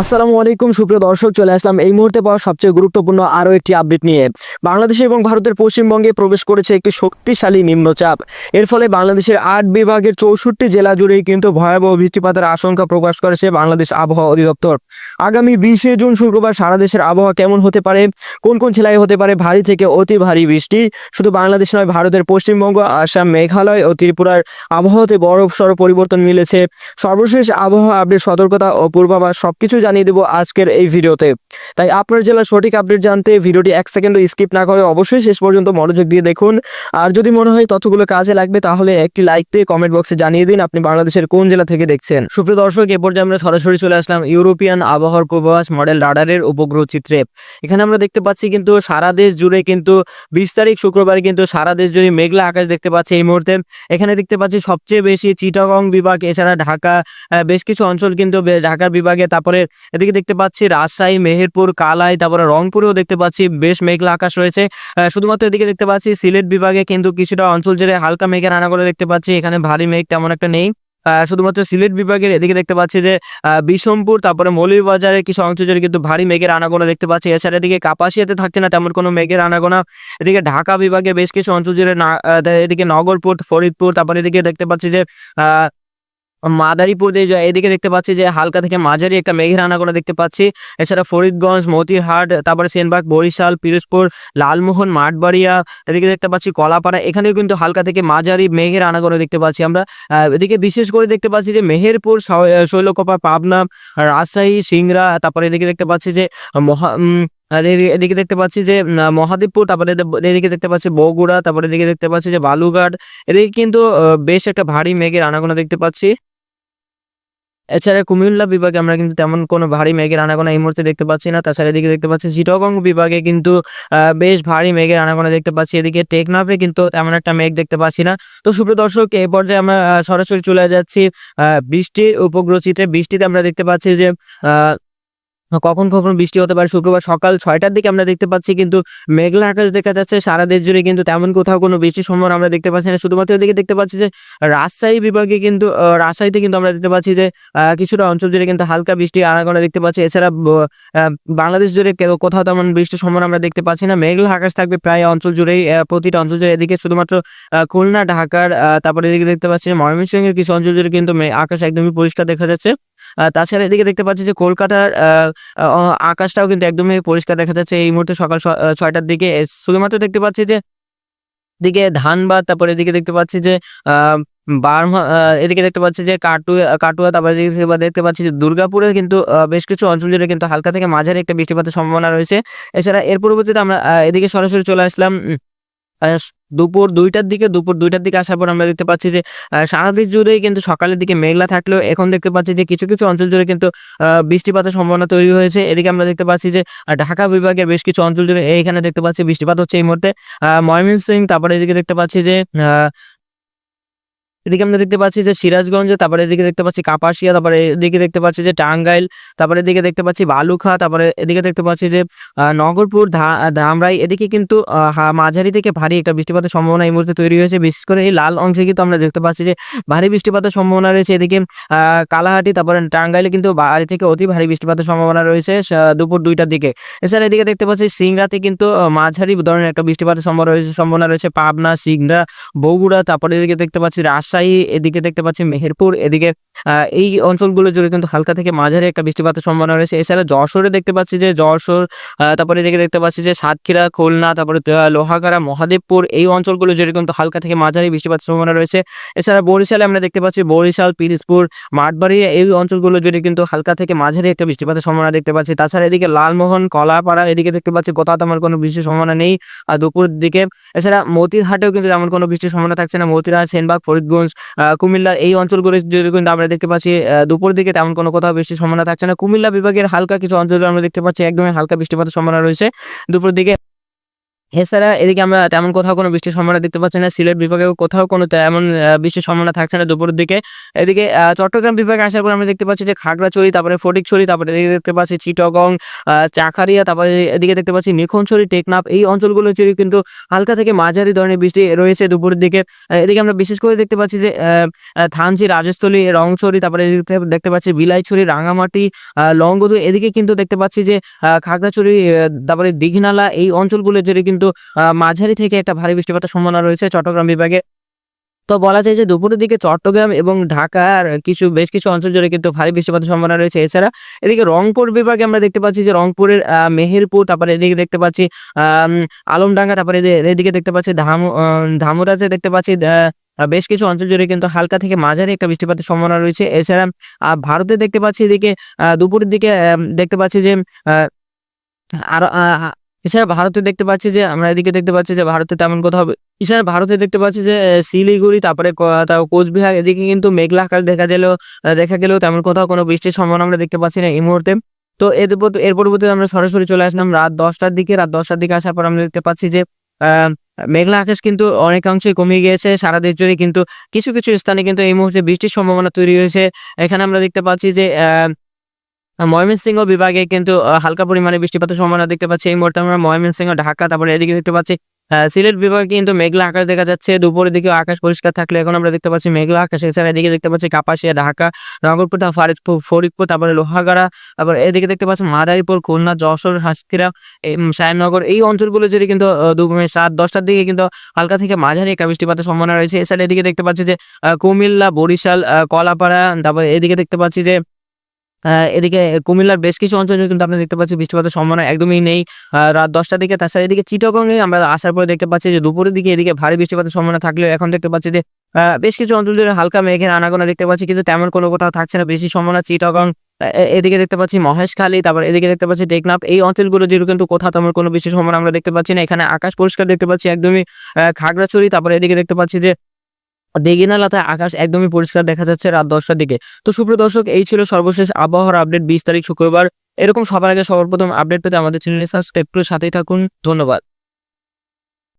আসসালামু আলাইকুম, সুপ্রিয় দর্শক, চলে আসলাম এই মুহূর্তে পাওয়া সবচেয়ে গুরুত্বপূর্ণ আরও একটি আপডেট নিয়ে। বাংলাদেশ এবং ভারতের পশ্চিমবঙ্গে প্রবেশ করেছে একটি শক্তিশালী নিম্নচাপ। এর ফলে বাংলাদেশের আট বিভাগের চৌষট্টি জেলা জুড়েই কিন্তু ভয়াবহ বৃষ্টিপাতের আশঙ্কা প্রকাশ করেছে বাংলাদেশ আবহাওয়া অধিদপ্তর। আগামী বিশে জুন শুক্রবার সারা দেশের আবহাওয়া কেমন হতে পারে, কোন কোন জেলায় হতে পারে ভারী থেকে অতি ভারী বৃষ্টি, শুধু বাংলাদেশ নয়, ভারতের পশ্চিমবঙ্গ, আসাম, মেঘালয় ও ত্রিপুরার আবহাওয়াতে বড় সড় পরিবর্তন মিলেছে। সর্বশেষ আবহাওয়া আপডেট, সতর্কতা ও পূর্বাভাস সবকিছু জানিয়ে দেবো আজকের এই ভিডিওতে। তাই আপনার জেলার সঠিক আপডেট জানতে ভিডিওটি এক সেকেন্ডও স্কিপ না করে অবশ্যই শেষ পর্যন্ত মনোযোগ দিয়ে দেখুন। আর যদি মনে হয় তথ্যগুলো কাজে লাগবে, তাহলে একটি লাইক দিয়ে কমেন্ট বক্সে জানিয়ে দিন আপনি বাংলাদেশের কোন জেলা থেকে দেখছেন। সুপ্রিয় দর্শক, এ পর্যায়ে আমরা সরাসরি চলে আসলাম ইউরোপিয়ান আবহাওয়ার পূর্বাভাস মডেল রাডারের উপগ্রহ চিত্রে। এখানে আমরা দেখতে পাচ্ছি কিন্তু সারা দেশ জুড়ে কিন্তু বিশ তারিখ শুক্রবার কিন্তু সারা দেশ জুড়ে মেঘলা আকাশ দেখতে পাচ্ছি এই মুহূর্তে। এখানে দেখতে পাচ্ছি সবচেয়ে বেশি চিটাগং বিভাগ, এছাড়া ঢাকা বেশ কিছু অঞ্চল কিন্তু ঢাকার বিভাগে, তারপরে এদিকে দেখতে পাচ্ছি রাজশাহী, মেহেরপুর, কালাই, তারপরে রংপুরেও দেখতে পাচ্ছি বেশ মেঘলা আকাশ রয়েছে। শুধুমাত্র এদিকে দেখতে পাচ্ছি সিলেট বিভাগে কিন্তু কিছুটা অঞ্চল জুড়ে হালকা মেঘের আনাগোনা দেখতে পাচ্ছি, এখানে ভারী মেঘ তেমন একটা নেই। শুধুমাত্র সিলেট বিভাগের এদিকে দেখতে পাচ্ছি যে বিশমপুর তারপরে মৌলভীবাজারের কিছু অঞ্চল কিন্তু ভারী মেঘের আনাগোনা দেখতে পাচ্ছি। এছাড়া এদিকে কাপাসিয়াতে থাকছে না তেমন কোনো মেঘের আনাগোনা। এদিকে ঢাকা বিভাগে বেশ কিছু অঞ্চল জুড়ে এদিকে নগরপুর ফরিদপুর, তারপরে এদিকে দেখতে পাচ্ছি যে, আহ মাদারীপুর দিয়ে যায় এদিকে দেখতে পাচ্ছি যে হালকা থেকে মাঝারি একটা মেঘের আনাগোনা দেখতে পাচ্ছি। এছাড়া ফরিদগঞ্জ, মতিহাট, তারপরে সেনবাগ, বরিশাল, পিরোজপুর, লালমোহন, মাঠবাড়িয়া, এদিকে দেখতে পাচ্ছি কলাপাড়া, এখানেও কিন্তু হালকা থেকে মাঝারি মেঘের আনাগোনা দেখতে পাচ্ছি আমরা। এদিকে বিশেষ করে দেখতে পাচ্ছি যে মেহেরপুর শৈলকুপা, পাবনা, রাজশাহী, সিংড়া, তারপরে এদিকে দেখতে পাচ্ছি যে মহা এদিকে দেখতে পাচ্ছি যে মহাদেবপুর, তারপরে এদিকে দেখতে পাচ্ছি বগুড়া, তারপরে এদিকে দেখতে পাচ্ছি যে বালুঘাট এদিকে কিন্তু বেশ একটা ভারী মেঘের আনাগোনা দেখতে পাচ্ছি। এছাড়া কুমিল্লা বিভাগে আমরা কিন্তু তেমন কোনো ভারী মেঘের আনাগোনা এই মুহূর্তে দেখতে পাচ্ছি না। তাছাড়া এদিকে দেখতে পাচ্ছি চিটগং বিভাগে কিন্তু বেশ ভারী মেঘের আনাগোনা দেখতে পাচ্ছি। এদিকে টেকনাফে কিন্তু তেমন একটা মেঘ দেখতে পাচ্ছি না। তো সুপ্রিয় দর্শক এই পর্যায়ে আমরা সরাসরি চলে যাচ্ছি বৃষ্টির উপগ্রহ চিত্রে। বৃষ্টিতে আমরা দেখতে পাচ্ছি যে কখন কখন বৃষ্টি হতে পারে? শুক্রবার সকাল ছয়টার দিকে আমরা দেখতে পাচ্ছি কিন্তু মেঘলা আকাশ দেখা যাচ্ছে। সারা দেশ জুড়ে কিন্তু তেমন কোথাও কোনো বৃষ্টির সম্ভাবনা আমরা দেখতে পাচ্ছি না। শুধুমাত্র এদিকে দেখতে পাচ্ছি যে, রাজশাহী বিভাগে কিন্তু রাজশাহীতে কিন্তু আমরা দেখতে পাচ্ছি যে কিছুটা অঞ্চল জুড়ে কিন্তু হালকা বৃষ্টি আনাগোনা দেখতে পাচ্ছি। এছাড়া বাংলাদেশ জুড়ে কোথাও তেমন বৃষ্টির সম্ভাবনা আমরা দেখতে পাচ্ছি না। মেঘলা আকাশ থাকবে প্রায় অঞ্চল জুড়েই প্রতিটা অঞ্চল জুড়ে। এদিকে শুধুমাত্র খুলনা, ঢাকার তারপরে এদিকে দেখতে পাচ্ছি ময়মনসিংহের কিছু অঞ্চল জুড়ে কিন্তু আকাশ একদমই পরিষ্কার দেখা যাচ্ছে। তাছাড়া এদিকে দেখতে পাচ্ছি যে কলকাতার আকাশটাও কিন্তু একদমই পরিষ্কার দেখা যাচ্ছে। এই মুহূর্তে সকাল ছয়টার দিকে শুধুমাত্র দেখতে পাচ্ছি যে দিকে ধানবাদ, তারপরে এদিকে দেখতে পাচ্ছি যে, আহ, বার্মা এদিকে দেখতে পাচ্ছি যে কাটুয়া কাটুয়া, তারপরে দেখতে- পাচ্ছি যে দুর্গাপুরে কিন্তু বেশ কিছু অঞ্চল জুড়ে কিন্তু হালকা থেকে মাঝারি একটা বৃষ্টিপাতের সম্ভাবনা রয়েছে। এছাড়া এর পরবর্তীতে আমরা এদিকে সরাসরি চলে আসলাম দুপুর দুইটার দিকে দুপুর দুইটার দিকে আসার পর আমরা দেখতে পাচ্ছি যে আহ, সারা দেশ জুড়েই কিন্তু সকালের দিকে মেঘলা থাকলেও এখন দেখতে পাচ্ছি যে কিছু কিছু অঞ্চল জুড়ে কিন্তু বৃষ্টিপাতের সম্ভাবনা তৈরি হয়েছে। এদিকে আমরা দেখতে পাচ্ছি যে ঢাকা বিভাগের বেশ কিছু অঞ্চল জুড়ে এইখানে দেখতে পাচ্ছি বৃষ্টিপাত হচ্ছে এই মুহূর্তে। আহ, সিং তারপরে এদিকে দেখতে পাচ্ছি যে এদিকে আমরা দেখতে পাচ্ছি যে সিরাজগঞ্জ, তারপরে এদিকে দেখতে পাচ্ছি কাপাসিয়া, তারপরে এদিকে দেখতে পাচ্ছি যে টাঙ্গাইল, তারপরে এদিকে দেখতে পাচ্ছি বালুখা তারপরে এদিকে দেখতে পাচ্ছি যে নগরপুর ধামরাই, এদিকে কিন্তু মাঝারি থেকে ভারী একটা বৃষ্টিপাতের সম্ভাবনা এই মুহূর্তে তৈরি হয়েছে। বিশেষ করে এই লাল অংশে কিন্তু আমরা দেখতে পাচ্ছি যে, ভারী বৃষ্টিপাতের সম্ভাবনা রয়েছে। এদিকে কালাহাটি, তারপরে টাঙ্গাইলে কিন্তু ভারী থেকে অতি ভারী বৃষ্টিপাতের সম্ভাবনা রয়েছে দুপুর দুইটার দিকে। এছাড়া এদিকে দেখতে পাচ্ছি সিংড়াতে কিন্তু মাঝারি ধরনের একটা বৃষ্টিপাতের সম্ভাবনা রয়েছে সম্ভাবনা রয়েছে পাবনা, সিংড়া, বগুড়া, তারপরে এদিকে দেখতে পাচ্ছি রাজশাহী এদিকে দেখতে পাচ্ছি মেহেরপুর, এদিকে এই অঞ্চলগুলো জুড়ে কিন্তু হালকা থেকে মাঝারি একটা বৃষ্টিপাতের সম্ভাবনা রয়েছে। এছাড়া যশোরে দেখতে পাচ্ছি যে যশোর তারপরে এদিকে দেখতে পাচ্ছি যে সাতক্ষীরা, খুলনা, তারপরে লোহাগাড়া, মহাদেবপুর, এই অঞ্চলগুলো জুড়ে কিন্তু হালকা থেকে মাঝারি বৃষ্টিপাতের সম্ভাবনা রয়েছে। এছাড়া বরিশালে আমরা দেখতে পাচ্ছি বরিশাল, পিরিজপুর মাঠবাড়ি এই অঞ্চলগুলো জুড়ে কিন্তু হালকা থেকে মাঝারি একটা বৃষ্টিপাতের সম্ভাবনা দেখতে পাচ্ছি। তাছাড়া এদিকে লালমোহন, কলাপাড়া, এদিকে দেখতে পাচ্ছি কোথাও তেমন কোনো বৃষ্টির সম্ভাবনা নেই, আর দুপুর দিকে। এছাড়া মতিরহাটেও কিন্তু তেমন কোনো বৃষ্টির সম্ভাবনা থাকছে না। মতিরহাট, সেনবাগ ফরিদগঞ্জ আহ, কুমিল্লার এই অঞ্চলগুলো কিন্তু আমরা দেখতে পাচ্ছি দুপুর দিকে তেমন কোনো কোথাও বৃষ্টির সম্ভাবনা থাকছে না। কুমিল্লা বিভাগের হালকা কিছু অঞ্চলগুলো আমরা দেখতে পাচ্ছি একদমই হালকা বৃষ্টিপাতের সম্ভাবনা রয়েছে। দুপুর দিকে এছাড়া এদিকে আমরা তেমন কোথাও কোনো বৃষ্টির সম্ভাবনা দেখতে পাচ্ছি না। সিলেট বিভাগেও কোথাও কোনো তেমন বৃষ্টির সম্ভাবনা থাকছে না দুপুরের দিকে। এদিকে চট্টগ্রাম বিভাগে আসার পর আমরা দেখতে পাচ্ছি যে খাগড়াছড়ি, তারপরে ফটিকছড়ি, তারপরে এদিকে দেখতে পাচ্ছি চিটগং চাকারিয়া তারপরে এদিকে দেখতে পাচ্ছি নিখনছড়ি টেকনাফ, এই অঞ্চলগুলো জুড়ে কিন্তু হালকা থেকে মাঝারি ধরনের বৃষ্টি রয়েছে দুপুরের দিকে। এদিকে আমরা বিশেষ করে দেখতে পাচ্ছি যে থানচি, রাজস্থলী, রংছড়ি, তারপরে এদিকে দেখতে পাচ্ছি বিলাইছড়ি, রাঙামাটি লংগদু, এদিকে কিন্তু দেখতে পাচ্ছি যে খাগড়াছড়ি তারপরে দীঘিনালা, এই অঞ্চলগুলো জুড়ে কিন্তু আহ, মাঝারি থেকে একটা ভারী বৃষ্টিপাতের সম্ভাবনা রয়েছে চট্টগ্রাম বিভাগে। তো বলা যায় যে দুপুরের দিকে চট্টগ্রাম এবং ঢাকার কিছু বেশ কিছু অঞ্চল জুড়ে কিন্তু ভারী বৃষ্টিপাতের সম্ভাবনা রয়েছে। এছাড়া এদিকে রংপুর বিভাগে আমরা দেখতে পাচ্ছি যে রংপুরের মেহেরপুর তারপরে এদিকে দেখতে পাচ্ছি আলমডাঙ্গা তারপরে এদি- এদিকে দেখতে পাচ্ছি ধামু আহ, ধামুরাতে দেখতে পাচ্ছি বেশ কিছু অঞ্চল জুড়ে কিন্তু হালকা থেকে মাঝারি একটা বৃষ্টিপাতের সম্ভাবনা রয়েছে। এছাড়া ভারতে দেখতে পাচ্ছি এদিকে দুপুরের দিকে দেখতে পাচ্ছি যে আরও এছাড়া ভারতে দেখতে পাচ্ছি যে আমরা এদিকে দেখতে পাচ্ছি যে ভারতে তেমন কোথাও এছাড়া ভারতে দেখতে পাচ্ছি যে শিলিগুড়ি তারপরে কোচবিহার এদিকে কিন্তু মেঘলা আকাশ দেখা আহ, দেখা গেলেও তেমন কোথাও কোনো বৃষ্টির সম্ভাবনা আমরা দেখতে পাচ্ছি না এই মুহূর্তে। তো এর পর- এর পরবর্তীতে আমরা সরাসরি চলে আসলাম রাত দশটার দিকে। রাত দশটার দিকে আসার পর আমরা দেখতে পাচ্ছি যে মেঘলা আকাশ কিন্তু অনেকাংশই কমে গিয়েছে সারা দেশ জুড়ে কিন্তু কিছু কিছু স্থানে কিন্তু এই মুহূর্তে বৃষ্টির সম্ভাবনা তৈরি হয়েছে। এখানে আমরা দেখতে পাচ্ছি যে ময়মনসিংহ বিভাগে কিন্তু হালকা পরিমাণে বৃষ্টিপাতের সম্ভাবনা দেখতে পাচ্ছি। এই মুহূর্তে আমরা ময়মনসিংহ, ঢাকা, তারপরে এদিকে দেখতে পাচ্ছি সিলেট বিভাগে কিন্তু মেঘলা আকাশ দেখা যাচ্ছে। দুপুরের দিকে আকাশ পরিষ্কার থাকলে এখন আমরা দেখতে পাচ্ছি মেঘলা আকাশ। এছাড়া এদিকে দেখতে পাচ্ছি কাপাসিয়া, ঢাকা নগরপুর ফারিদপুর, ফরিদপুর, তারপরে লোহাগাড়া, তারপর এদিকে দেখতে পাচ্ছি মাদারীপুর, খুলনা, যশোর হাসকিরা সাহেবনগর এই অঞ্চলগুলো যদি কিন্তু মানে দশটার দিকে কিন্তু হালকা থেকে মাঝারি একটা বৃষ্টিপাতের সম্ভাবনা রয়েছে। এছাড়া এদিকে দেখতে পাচ্ছি যে কুমিল্লা, বরিশাল কলাপাড়া, তারপর এদিকে দেখতে পাচ্ছি যে এদিকে কুমিল্লার বেশ কিছু অঞ্চলে কিন্তু আমরা দেখতে পাচ্ছি বৃষ্টিপাতের সম্ভাবনা একদমই নেই। রাত দশটার দিকে, তাছাড়া এদিকে চিটগঙ্গে আমরা আসার পরে দেখতে পাচ্ছি যে দুপুরের দিকে এদিকে ভারী বৃষ্টিপাতের সম্ভাবনা থাকলেও এখন দেখতে পাচ্ছি যে বেশ কিছু অঞ্চল জুড়ে হালকা মেঘের আনাগোনা দেখতে পাচ্ছি, কিন্তু তেমন কোনো কোথাও থাকছে না। বেশি সম্ভাবনা চিটগং এদিকে দেখতে পাচ্ছি মহেশখালী, তারপর এদিকে দেখতে পাচ্ছি টেকনাফ। এই অঞ্চলগুলো যেগুলো কিন্তু কোথাও তেমন কোনো বেশি সম্ভাবনা আমরা দেখতে পাচ্ছি না। এখানে আকাশ পরিষ্কার দেখতে পাচ্ছি একদমই খাগড়াছড়ি, তারপর এদিকে দেখতে পাচ্ছি যে দেগিনালাতে আকাশ একদমই পরিষ্কার দেখা যাচ্ছে রাত দশটার দিকে। তো সুপ্রিয় দর্শক, এই ছিল সর্বশেষ আবহাওয়ার আপডেট বিশ তারিখ শুক্রবার। এরকম সবার আগে সর্বপ্রথম আপডেট পেতে আমাদের চ্যানেলে সাবস্ক্রাইব করে সাথেই থাকুন। ধন্যবাদ।